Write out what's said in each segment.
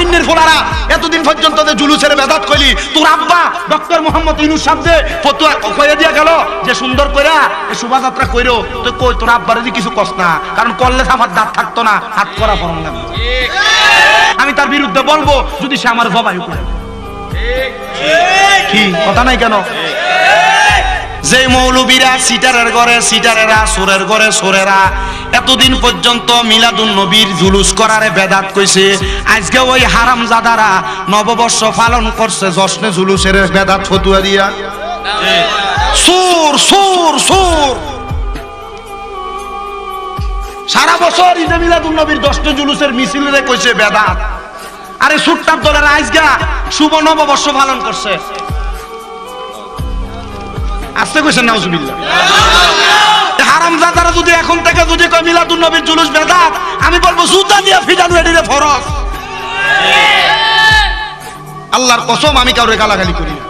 ফকিন্নির ফোলারা এতদিন পর্যন্ত যে জুলুসের বেদাত কইলি তোর আব্বা ডক্টর মোহাম্মদ ইউনুস সাহেব ফতুয়া কইয়া দিয়া গেল যে সুন্দর কইরা এই শোভাযাত্রা কইরো তো কই তোর আব্বারে যে কিছু কস না কারণ করলে আমার দাঁত থাকতো না হাত করা ফরম লাগবে আমি তার বিরুদ্ধে বলব যদি সে আমার জবাই করে। কি? কথা নাই কেন? যে মৌলবীরা সিটারের ঘরে, সিটারেরা, সুরের ঘরে, সুরেরা, এতদিন পর্যন্ত মিলাদুল নবীর জুলুস করারে বেদাত কইছে। আজকে ওই হারাম জাদারা নববর্ষ পালন করছে জশ্নে জুলুসের বেদাত ফতুয়া দিয়া। সুর সুর সুর। সারা বছর ঈদে মিলাদুল নবীর দশটা জুলুসের মিছিল কইছে বেদাত। আরে সুট্টার দলের আজগা শুভ নববর্ষ পালন করছে। আসতে কইছেন, নাউজুবিল্লাহ। হারাম জাদারা যদি এখন থেকে যদি কয় মিলাদুন নবীর জুলুস বেদাত, আমি বলব দিয়া ফরজ। আল্লাহর কসম আমি গালাগালি করি না।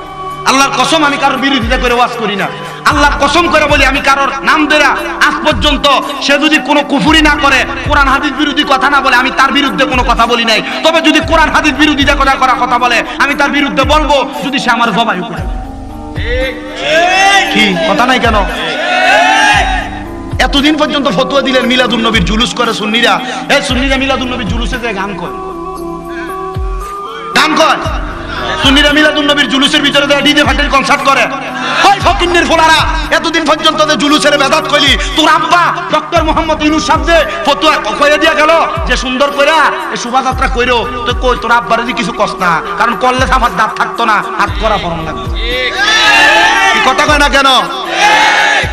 আল্লাহর কসম আমি কারোর বিরোধিতা করে ওয়াজ করি না। আল্লাহর কসম করে বলি, আমি কারোর নাম দেয়া আজ পর্যন্ত সে যদি কোনো কুফুরি না করে, কোরআন হাদিস বিরোধী কথা না বলে, আমি তার বিরুদ্ধে কোনো কথা বলি নাই। তবে যদি কোরআন হাদিস বিরোধিতা কথা করা কথা বলে, আমি তার বিরুদ্ধে বলব, যদি সে আমার জবাই করে কি? কথা নাই কেন? এতদিন পর্যন্ত ফতুয়া দিলেন মিলাদুল নবীর জুলুস করে সুন্নিরা। এই সুন্নিরা মিলাদুল নবীর জুলুসে যে গান করে গান কয়? সুন্নিরা নবীর জুলুসের ভিতরে ডিজে ফাটের কনসার্ট করে। ফকিন্নের ফোলারা এতদিন পর্যন্ত যে জুলুসের বেদাত কইলি তোর আব্বা ডক্টর মোহাম্মদ ইউনুস ফতুয়া কইয়া দিয়া গেল যে সুন্দর কইরা এই শোভাযাত্রা কইরো তো কই তোর আব্বারে যে কিছু কস না কারণ করলে আমার দাঁত থাকতো না হাত করা ফরম লাগবে। কথা কয় না কেন?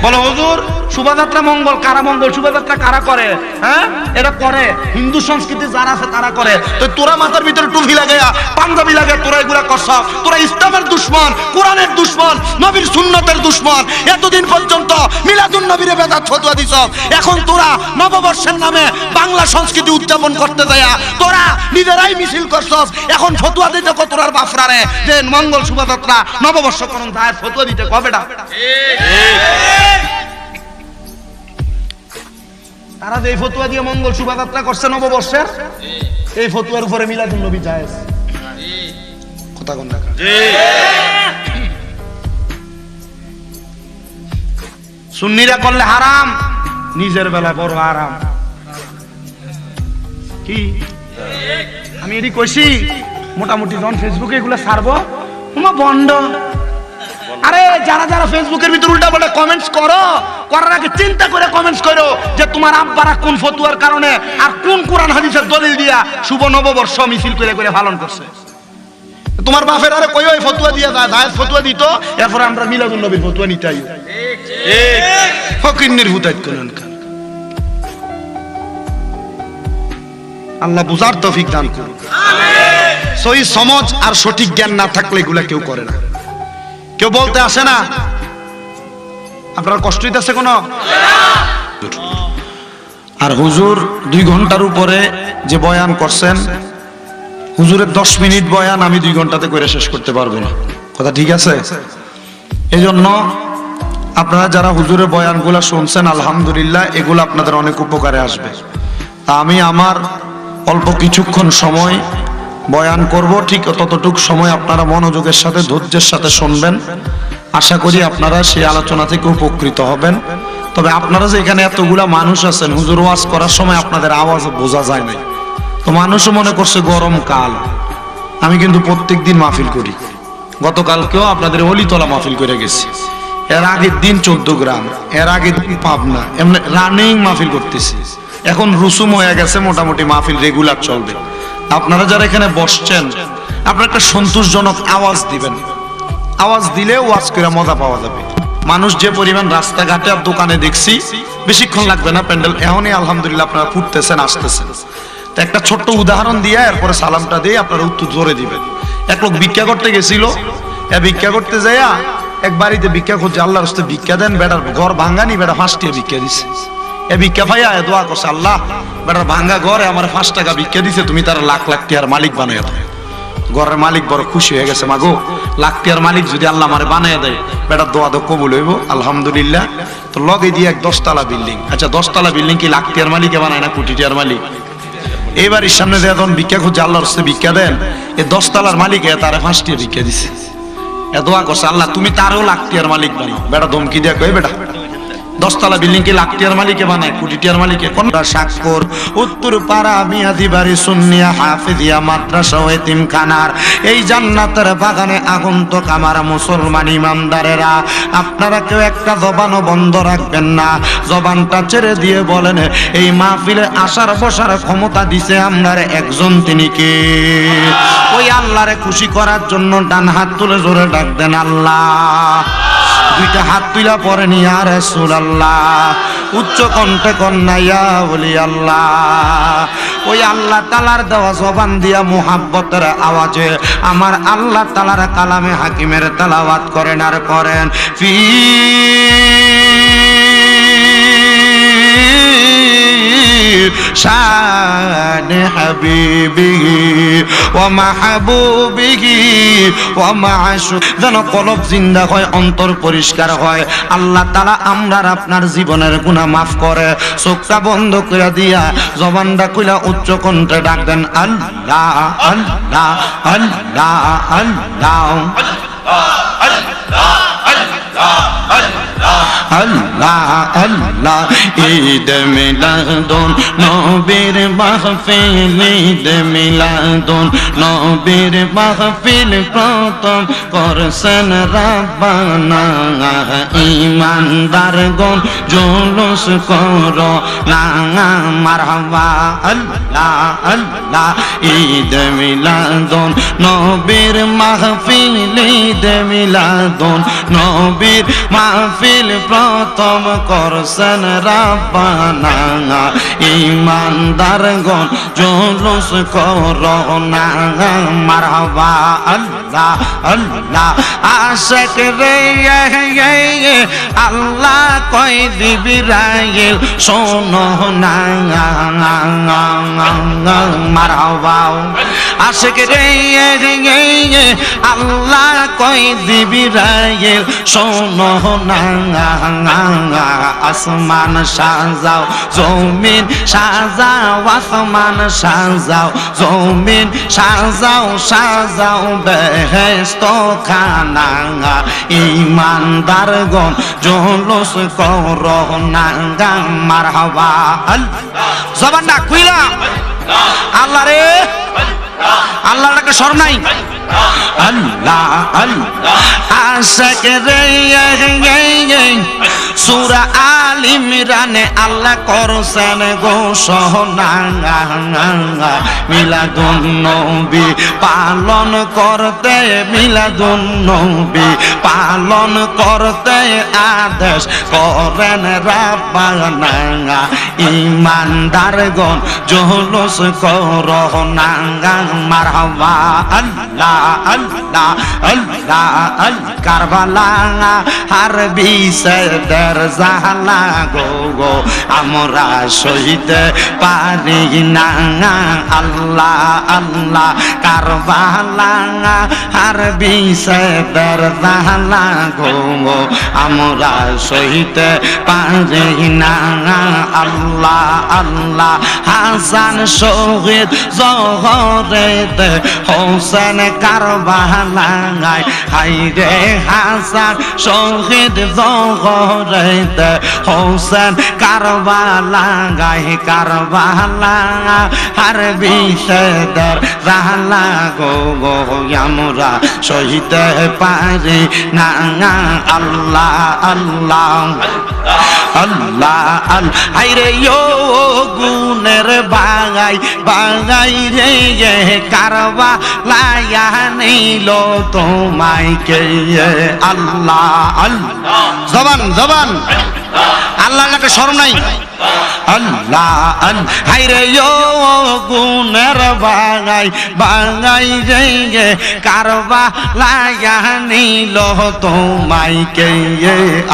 বলো হুজুর। শোভাযাত্রা মঙ্গল, কারা মঙ্গল? শোভাযাত্রা কারা করে? হ্যাঁ? এটা করে। হিন্দু সংস্কৃতি যারা আছে, তারা করে। তো তোরা মাথার ভিতরে টুপি লাগে পাঞ্জাবি লাগে তোরা এগুলা করছ। তোরা ইসলামের দুশ্মন, কোরআনের দুশ্মন, নবীর সুন্নতের দুশ্মন। এতদিন পর্যন্ত মিলাদুন নবীরে বেদাত ফতোয়া দিছ। এখন তোরা নববর্ষের নামে বাংলা সংস্কৃতি উদযাপন করতে যায় তোরা নিজেরাই মিছিল করছস। এখন ফতুয়া দিতে কত তোরার বাফরারে? যে মঙ্গল শোভাযাত্রা নববর্ষ করণ যায় ফতুয়া দিতে কবেটা তারা যে এই ফতুয়া দিয়ে মঙ্গল শোভাযাত্রা করছে নববর্ষের এই ফতুয়ার উপরে মিলাদুন নবী জায়েজ। কথা কোন সুন্নিরা করলে হারাম নিজের বেলা বড় আরাম কি? আমি এটি কইছি মোটামুটি যখন ফেসবুকে এগুলো ছাড়বো। তোমার বন্ড। আরে যারা যারা ফেসবুকের ভিতর উল্টা পাল্টা কমেন্টস করো করার আগে চিন্তা করে কমেন্টস করো যে তোমার আব্বারা কোন ফতুয়ার কারণে আর কোন কোরআন হাদিসের দলিল দিয়া শুভ নববর্ষ মিছিল করে করে পালন করছে। তোমার বাপের আরে কই ওই ফতুয়া দিয়া যায় জায়েজ ফতুয়া দিত? এরপরে আমরা মিলাদুন নবীর ফতুয়া নিতে আইও ফকিন্নির হুতাইত কোন আল্লাহ বুঝার তৌফিক দান করুন সই সমাজ আর সঠিক জ্ঞান না থাকলে এগুলা কেউ করে না। কেউ বলতে আসে না আপনার কষ্ট হইতেছে কোনো? আর হুজুর দুই ঘণ্টার উপরে যে বয়ান করছেন, হুজুরের দশ মিনিট বয়ান আমি দুই ঘন্টাতে করে শেষ করতে পারব না। কথা ঠিক আছে? এই জন্য আপনারা যারা হুজুরের বয়ানগুলো শুনছেন, আলহামদুলিল্লাহ, এগুলো আপনাদের অনেক উপকারে আসবে। তা আমি আমার অল্প কিছুক্ষণ সময় বয়ান করব, ঠিক ততটুক সময় আপনারা মনোযোগের সাথে, ধৈর্যের সাথে শুনবেন। আশা করি আপনারা সেই আলোচনা থেকে উপকৃত হবেন। তবে আপনারা যে এখানে এতগুলা মানুষ আছেন, হুজুর ওয়াজ করার সময় আপনাদের আওয়াজ বোঝা যায় নাই। তো মানুষও মনে করছে গরম কাল। আমি কিন্তু প্রত্যেক দিন মাহফিল করি। গতকালকেও আপনাদের অলিতলা মাহফিল করে গেছি। এর আগের দিন চোদ্দ গ্রাম, এর আগের দিন পাবনা, এমনি রানিং মাহফিল করতেছি। এখন রুসুম হয়ে গেছে, মোটামুটি মাহফিল রেগুলার চলবে। আপনারা যারা এখানে বসছেন, আপনারা একটা সন্তোষজনক আওয়াজ দিবেন। আওয়াজ দিলে ওয়াজ করে মজা পাওয়া যাবে। মানুষ যে পরিমাণ রাস্তাঘাটে আর দোকানে দেখছি, বেশিক্ষণ লাগবে না প্যান্ডেল। এখনই আলহামদুলিল্লাহ আপনারা ফুটতেছেন, আসতেছেন। তো একটা ছোট্ট উদাহরণ দিয়ে এরপরে সালামটা দিয়ে আপনারা উত্তর জোরে দিবেন। এক লোক ভিক্ষা করতে গেছিল। ভিক্ষা করতে যাইয়া এক বাড়িতে ভিক্ষা করছে, আল্লাহর হস্তে ভিক্ষা দেন, বেটার ঘর ভাঙ্গানি, বেটা ফাঁসটিয়ে ভিক্ষা দিছে। এ ভিক্ষা ভাইয়া দোয়া করছে, আল্লাহ, বেটার ভাঙ্গা ঘরে আমার পাঁচ টাকা ভিক্ষা দিছে, তুমি তার লাখ লাখ টিয়ার মালিক বানাইয়া ঘরের মালিক বড় খুশি হয়ে গেছে, মাগো লাখ টিয়ার মালিক যদি আল্লাহ আমারে বানাইয়া দেয়, বেটার দোয়া তো কবুল হইব, আলহামদুলিল্লাহ। তো লগে দিয়ে এক দশতলা বিল্ডিং। আচ্ছা দশতলা বিল্ডিং কি লাখ টিয়ার মালিকে বানায় না কোটি টিয়ার মালিক? এই বাড়ির সামনে দিয়ে যখন ভিক্ষা খুঁজে আল্লাহর হস্তে ভিক্ষা দেন এই দশতলার মালিকে তারে পাঁচটি ভিক্ষা দিছে। এ দোয়া করছে, আল্লাহ, তুমি তারও লাখ টিয়ার মালিক বানাও। বেটা ধমকি দিয়া কই বেটা দশতলা বিল্ডিং কি লাখ টিয়ার মালিকে বানায়, কোটি টিয়ার মালিকে কোন স্বাক্ষর, উত্তর পাড়া মিয়াদি বাড়ি সুন্নিয়া হাফিদিয়া মাদ্রাসা ও এতিমখানার। এই জান্নাতের বাগানে আগন্তুক আমার মুসলমান ইমানদারেরা। আপনারা কেউ একটা জবানও বন্ধ রাখবেন না। জবানটা ছেড়ে দিয়ে বলেন, এই মাহফিলে আসার বসার ক্ষমতা দিছে আপনার একজন তিনি কে? ওই আল্লাহরে খুশি করার জন্য ডান হাত তুলে জোরে ডাক দেন আল্লাহ। দুইটা হাত তুলা পরে নিয়ার সুর আল্লাহ উচ্চ কণ্ঠে কন্যাইয়া বলি, আল্লাহ। ওই আল্লাহ তালার দেওয়া জবান দিয়া মোহাব্বতের আওয়াজে আমার আল্লাহ তালার কালামে হাকিমের তালাওয়াত করেন আর করেন। ফি ওয়া মাহবুবিহি ওয়া মাশু যেন কলব জিন্দা হয় অন্তর পরিষ্কার হয় আল্লাহ তালা আমরার আপনার জীবনের গুনাহ মাফ করে চোখটা বন্ধ করে দিয়া জবানটা কইলা উচ্চ কণ্ঠে ডাক দেন আল্লাহ আল্লাহ আল্লাহ আল্লাহ আল্লাহ আল্লাহ ঈদ মিলাদুন, নবীর মাহফিল, ঈদ মিলাদুন, নবীর মাহফিল প্রথম করছেন রাব্বানা ইমানদার গণ জুলুস করো, না, মারহাবা, আল্লাহ আল্লাহ, ঈদ মিলাদুন, নবীর মাহফিল, ঈদ মিলাদুন, নবীর মাহফিল প্রথম করছেন রাব্বানা। ইমানদার গণ জুলুস করো না। মারহাবা আল্লাহ আল্লাহ, আশক রে আল্লাহ কই দিবি রাইল শোনো না। মারহাবা। আশক রে আল্লাহ কই দিবি রাইল শোনো না। আসমান সাজাও, জমিন সাজাও, আসমান সাজাও, জমিন সাজাও সাজাও বেহেস্ত খানা ইমানদার গন জলস কর নাঙ্গা মার হওয়া জবান না কুইলা আল্লাহ রে। আল্লাহর একটা আল্লাহ আল্লাহ। আশাক রে সুরা আল ইমরানে আল্লাহ করছেন গো মিলাদুন নবী পালন করতে, মিলাদুন নবী পালন করতে আদেশ করেন রাব্বানা। ইমানদারগণ জলস কর। নাঙ্গা মারহাবা আল্লাহ। আল্লাহ আল্লাহ আল কারবালা, আর বিসেদের জাহালা গো গো, আমরা সহিতে পারি না। আল্লাহ আল্লাহ, কারবালা, আর বিসেদের জাহালা গো আমরা সহিতে পারি না। আল্লাহ আল্লাহ, হাসান শহীদ জহরেতে হোসেন কারবালায় হাই রে হাসান, শহীদ জহরেতে হোসেন কারবালায় কারবালা আর বিষেদের রাহলা গো গো, আমরা সহিতে পারি না আল্লাহ আল্লাহ আল্লাহ আল্লাহ হাইরে ইয়ো গুনের বাঙাই বাঙাই রে কারবা লায়া নিল তোমায় কে? আল্লাহ আল্লাহ। জবান জবান। আল্লাহ একটা শরম নাই? আল্লাহ আল হাইরে ইয়ো গুনের বাঙাই বাঙাই রে কারবা লায়া নিল তোমায় কে?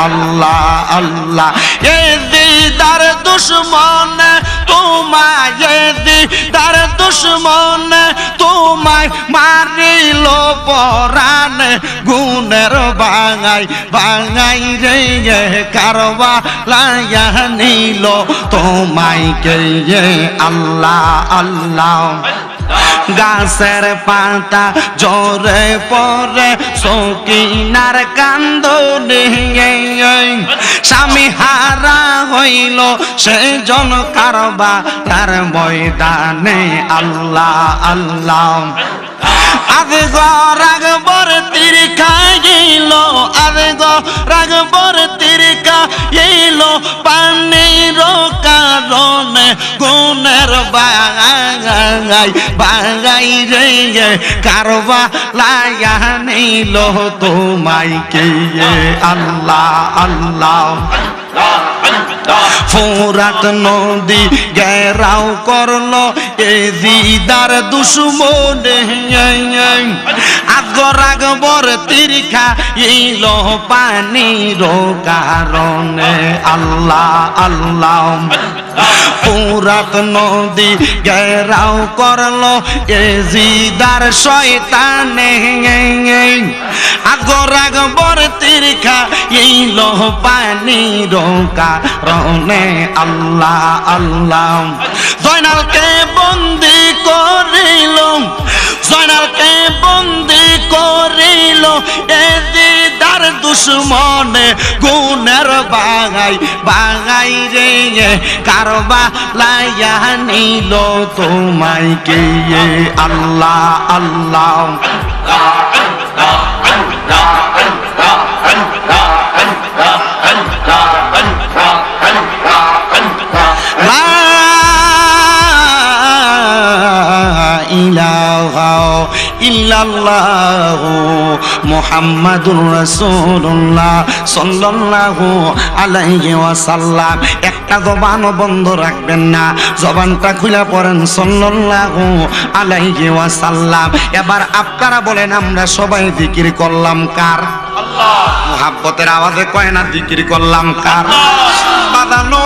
আল্লাহ আল্লাহ। এ দিদার দুশ্মন তোমায় দিদার দুশ্মন তোমায় মারিল পরাণ। গুণের বাঙাই বাঙাই রে কারবা লাইয়া নিল। তোমায় কে আল্লাহ আল্লাহ। গাছের পাতা জোরে পরে সকিনার কান্দ স্বামী হারা হইল সে জন কারবা তার ময়দানে। আল্লাহ আল্লাহ। আবে গো রাগবর তীর খাইল আবে গো রাগবর তীর খাইল, পানির কারণে গুণের বাঙাই বাঙাই রে কারবা লায়া নিল তোমায় কে আল্লাহ আল্লাহ। ফোরাত নদী গেরাও করল এ দিদার দুশ্মনে। আগর আগবর তিরিখা ইল পানির কারণে। আল্লাহ আল্লাহ। পুরাত নদী গেরাও করল এ জিদার শয়তানে। আগর আগবর তিরিখা ইল পানির কারণে আল্লাহ আল্লাহ। জয়নালকে বন্দি করিল জয়নালকে বন্দি করিল? এ দিদার দুশ্মনে গুণের বাগাই বাগাই রে কারবা লাইয়া নিল তোমায় কে আল্লাহ আল্লাহ। ইল্লাল্লাহু মুহাম্মাদুর রাসূলুল্লাহ সাল্লাল্লাহু আলাইহি ওয়াসাল্লাম। একটা জবানও বন্ধ রাখবেন না। জবানটা খুলে পড়েন সাল্লাল্লাহু আলাইহি ওয়াসাল্লাম। এবার আপনারা বলেন আমরা সবাই জিকির করলাম কার? মোহাব্বতের আওয়াজে কয় না জিকির করলাম কার? বাদানো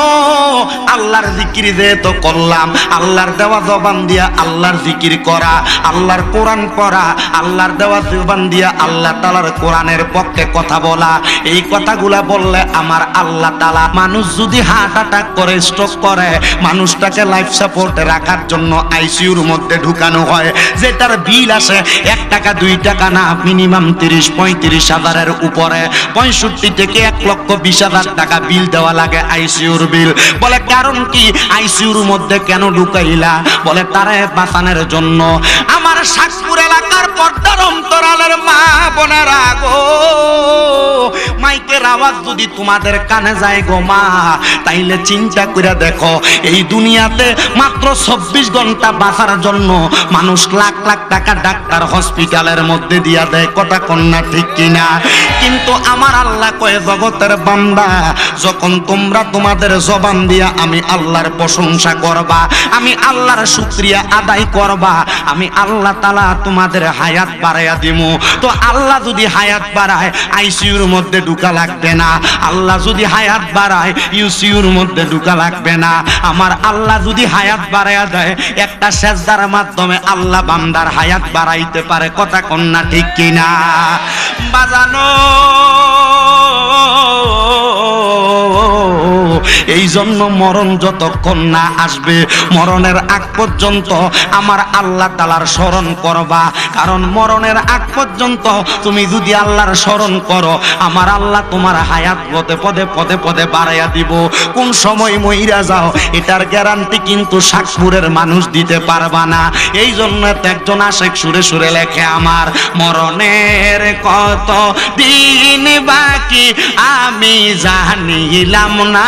আল্লাহর জিকির যে তো করলাম, আল্লাহর দেওয়া জবান দিয়া আল্লাহর জিকির করা, আল্লাহর কোরআন পড়া, আল্লাহর দেওয়া জবান দিয়া আল্লাহ তালার কোরআনের পক্ষে কথা বলা, এই কথাগুলা বললে আমার আল্লাহ তালা মানুষ যদি হার্ট অ্যাটাক করে স্ট্রোক করে, মানুষটাকে লাইফ সাপোর্ট রাখার জন্য আইসিইউর মধ্যে ঢুকানো হয় যেটার বিল আসে এক টাকা, দুই টাকা না মিনিমাম তিরিশ, পঁয়ত্রিশ হাজারের উপরে, পঁয়ষট্টি থেকে এক লক্ষ বিশ হাজার টাকা বিল দেওয়া লাগে আইসিইউর বিল। বলে, কারণ কি? আইসিইউর মধ্যে কেন ঢুকাইলা? বলে, তারে বাঁচানোর জন্য। আমার শাকপুর এলাকার পর্দার অন্তরালের মা বোনেরা গো, মাইকের আওয়াজ যদি তোমাদের কানে যায় গো মা, তাইলে চিন্তা করে দেখো, এই দুনিয়াতে মাত্র চব্বিশ ঘণ্টা বাঁচার জন্য মানুষ লাখ লাখ টাকা ডাক্তার হসপিটালের মধ্যে দিয়া দেয়। কথা কন্যা ঠিক কিনা? কিন্তু আমার আল্লাহ কয়ে, জগতের বান্দা, যখন তোমরা তোমাদের জবান দিয়া আমি আল্লাহর প্রশংসা করবা, আমি আল্লাহর শুক্রিয়া আদায় করবা, আমি আল্লাহ তালা তোমাদের হায়াত বাড়াইয়া দিমু। তো আল্লাহ যদি হায়াত বাড়ায় আইসিউর মধ্যে ঢুকা লাগবে না। আল্লাহ যদি হায়াত বাড়ায় ইউসিউর মধ্যে ঢুকা লাগবে না। আমার আল্লাহ যদি হায়াত বাড়াইয়া দেয়, একটা সেজদার মাধ্যমে আল্লাহ বান্দার হায়াত বাড়াইতে পারে। কথা কন্যা ঠিক কিনা? বাজানো। এই জন্য মরণ যতক্ষণ না আসবে, মরণের আগ পর্যন্ত আমার আল্লাহ তালার স্মরণ করবা। কারণ মরণের আগ পর্যন্ত তুমি যদি আল্লাহর স্মরণ করো, আমার আল্লাহ তোমার হায়াত পদে পদে পদে পদে বাড়াইয়া দিব। কোন সময় মইরা যাও, এটার গ্যারান্টি কিন্তু শাকপুরের মানুষ দিতে পারবা না। এই জন্য একজন আশেক সুরে সুরে লেখে, আমার মরণের কত দিন বাকি আমি জানিলাম না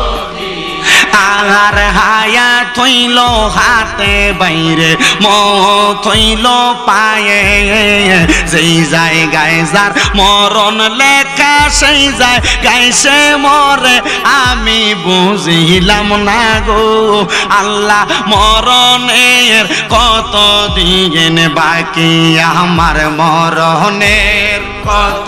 আর হায়া থইল হাতে বাইরে ম থইল পায়ে। যেই জায়গায় যার মরণ লেখা, সেই যায় গাইছে মরে। আমি বুঝিলাম না গো, আল্লাহ মরণের কত দিন বাকি? আমার মরণের কত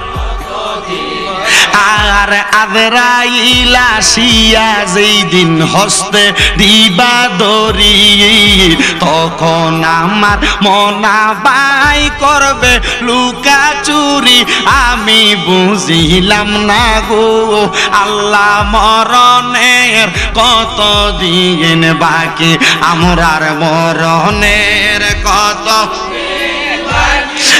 আর আদরাইলা শিয়া যেই দিন হস্তে দিবা দরি, তখন আমার মনা বাই করবে লুকা চুরি। আমি বুঝিলাম না গো, আল্লাহ মরণের কত দিন বাকি? আমরার মরণের কত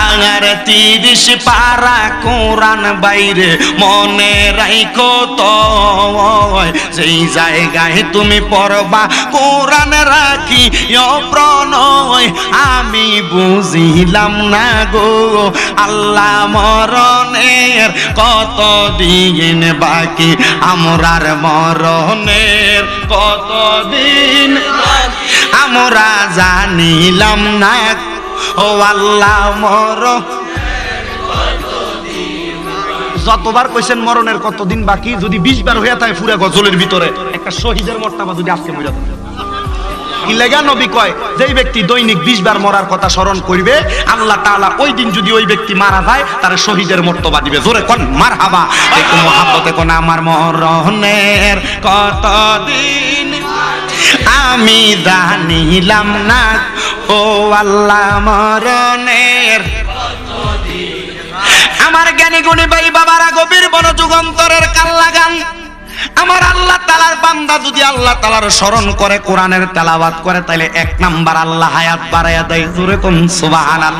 আর তিরিশ পারা কোরআন বাইরে মনে রাইখো তো সেই জায়গায় তুমি পড়বা, কোরআন রাখি প্রণয়। আমি বুঝিলাম না গো, আল্লাহ মরণের কত দিন বাকি? আমরার মরণের কত দিন আমরা জানিলাম না ও আল্লাহ যতবার কইছেন মরণের কতদিন বাকি, যদি বিশ বার হইয়া থাকে পুরা গজলের ভিতরে, একটা শহীদের মর্তাবা যদি আজকে মরে নবী কয়, যেই ব্যক্তি দৈনিক বিশ বার মরার কথা স্মরণ করবে, আল্লাহ তাআলা ওই দিন যদি ওই ব্যক্তি মারা যায়, তার শহীদের মর্তবা দিবে। জোরে কোন মার হাবা মহাব্বতে কোন, আমার মরণের কত দিন আমি জানিলাম না ও আল্লাহ মরণের। আমার জ্ঞানী গুণী ভাই বাবারা গভীর বড় যুগন্তরের কাল্লা গান আমার আল্লাহ তালার বান্দা যদি আল্লাহ তালার স্মরণ করে, কোরআনের তেলাওয়াত করে তাহলে এক নাম্বার আল্লাহ হায়াত বাড়াইয়া দেয়। জোরে কোন সুবহানাল।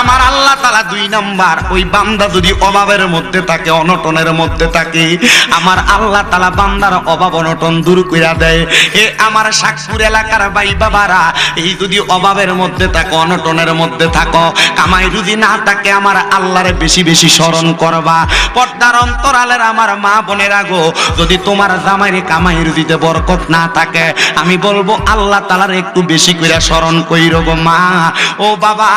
আমার আল্লাহ তালা দুই নাম্বার, ওই বান্দা যদি অভাবের মধ্যে থাকে, অনটনের মধ্যে থাকে, আমার আল্লাহ তালা বান্দার অভাব অনটন দূর কইরা দেয়। এ আমার শাকপুর এলাকার বাই বাবারা, এই যদি অভাবের মধ্যে থাকো, অনটনের মধ্যে থাকো, কামাই যদি না থাকে, আমার আল্লাহর বেশি বেশি স্মরণ করবা। পর্দার অন্তরালের আমার মা বোনেরা গো যদি তোমার জামাইরে কামাই রুজিতে বরকত না থাকে, আমি বলব আল্লাহ তালার একটু বেশি করে স্মরণ কইর গো মা। ও বাবা,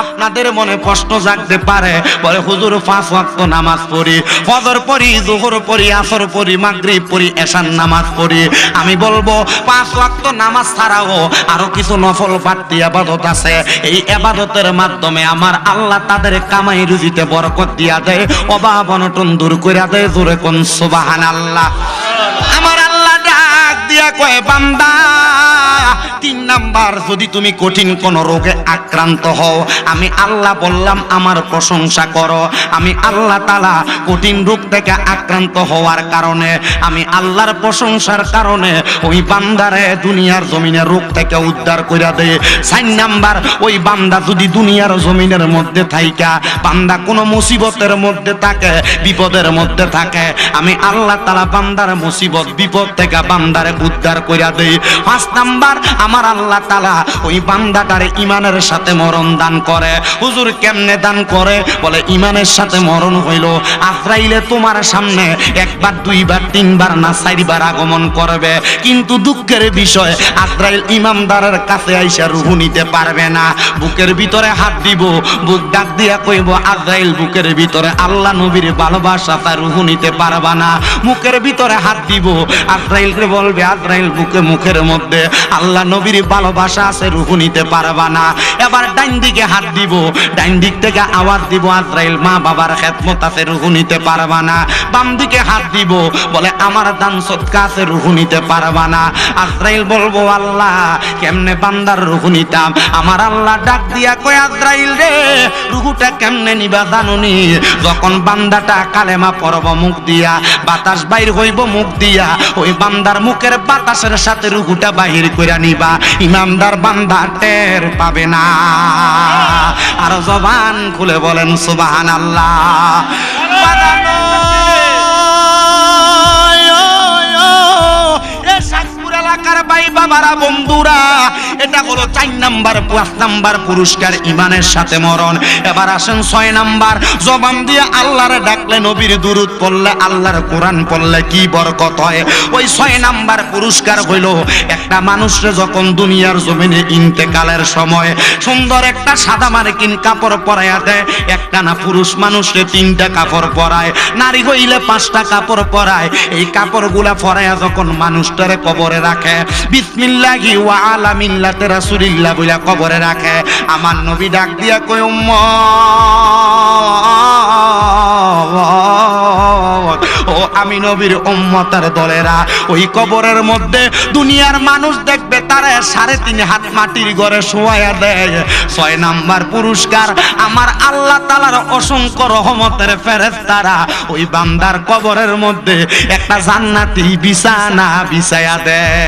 আপনাদের মনে প্রশ্ন জাগতে পারে, বলে হুজুর পাঁচ ওয়াক্ত নামাজ পড়ি, ফজর পড়ি, জোহর পড়ি, আসর পড়ি, মাগরিব পড়ি এশান নামাজ পড়ি। আমি বলব পাঁচ ওয়াক্ত নামাজ ছাড়াও আরও কিছু নফল পাত্তি আবাদত আছে। এই আবাদতের মাধ্যমে আমার আল্লাহ তাদের কামাই রুজিতে বরকত দিয়া দেয়, অভাব অনটন দূর করে দেয়, জোরে কোন সুবাহান আল্লাহ। দিয়া কয়, বান্দা, তিন নাম্বার যদি তুমি কঠিন কোন রোগে আক্রান্ত হও, আমি আল্লাহ বললাম, আমার প্রশংসা করো। আমি আল্লাহ তালা কঠিন রোগ থেকে আক্রান্ত হওয়ার কারণে, আমি আল্লাহর প্রশংসার কারণে ওই বান্দারে দুনিয়ার জমিনে রোগ থেকে উদ্ধার করে দেয় চার নাম্বার, ওই বান্দা যদি দুনিয়ার জমিনের মধ্যে থাইকা, বান্দা কোনো মুসিবতের মধ্যে থাকে, বিপদের মধ্যে থাকে, আমি আল্লাহ তালা বান্দার মুসিবত, বিপদ থেকে বান্দারে উদ্ধার কইরা দেই। পাঁচ নাম্বার, আমার আল্লাহ তালা ওই বান্দাটারে ইমানের সাথে মরণ দান করে। হুজুর কেমনে দান করে? বলে ইমানের সাথে মরণ হইল। আজরাইলে তোমার সামনে একবার, দুইবার, তিনবার না চারবার আগমন করবে। কিন্তু দুঃখের বিষয়, আজরাইল ইমামদারের কাছে আইসা রুহু নিতে পারবে না। বুকের ভিতরে হাত দিব, বুক ডাক দিয়া কইব, আজরাইল বুকের ভিতরে আল্লাহ নবীর ভালোবাসা তার রুহু নিতে পারবা না। মুখের ভিতরে হাত দিব, আজরাইলকে বলবে আজরাইল বুকে মুখের মধ্যে, আল্লাহ নবীর ভালোবাসা আছে, রুহু নিতে পারবা না। এবার ডাইন দিকে হাত দিব, ডাইন দিক থেকে আওয়াজ দিব, আজরাইল মা বাবার খেদমত আছে, রুহু নিতে পারবা না। বাম দিকে হাত দিব, বলে আমার দান সৎকা আছে, রুহু নিতে পারবা না। আজরাইল বলব, আল্লাহ, কেমনে বান্দার রুহু নিতাম? আমার আল্লাহ ডাক দিয়া কয়, আজরাইল রে, রুহুটা কেমনে নিবা জানুনি যখন বান্দাটা কালেমা পরব মুখ দিয়া, বাতাস বাইর হইব মুখ দিয়া, ওই বান্দার মুখের বাতাসের সাথে রুহুটা বাহির করে নিবা। ইমামদার বান্দা টের পাবে না। আর জবান খুলে বলেন সুবাহান আল্লাহ বাবারা বন্ধুরা এটা হলো চার নাম্বার পাঁচ নাম্বার পুরস্কার ইমানের সাথে মরণ। এবার আসেন ছয় নাম্বার, জবান দিয়ে আল্লাহরে ডাকলে নবীর দুরুদ পড়লে, আল্লাহর কোরআন পড়লে কি বরকত হয়? ওই ছয় নাম্বার পুরস্কার হইল, একটা যখন দুনিয়ার জমিনে ইন্তেকালের সময় সুন্দর একটা সাদা মার্কিন কাপড় পরাইয়া দেয়, একটা না পুরুষ মানুষরে তিনটা কাপড় পরায়, নারী হইলে পাঁচটা কাপড় পরায়। এই কাপড়গুলা পরাইয়া যখন মানুষটারে কবরে রাখে, বিসমিল্লাহি ওয়া আলা রাসূলিল্লাহ বইলা কবরে রাখে। আমার নবী ডাক দিয়া কই উম্মত, ও আমি নবীর উম্মতার দলেরা, ওই কবরের মধ্যে দুনিয়ার মানুষ দেখবে, তারা সাড়ে তিন হাত মাটির ঘরে শোয়া দেয়। ছয় নাম্বার পুরস্কার, আমার আল্লাহ তালার অসংখ্য রহমতের ফেরেস্তারা ওই বান্দার কবরের মধ্যে একটা জান্নাতি বিছানা বিছায়া দেয়।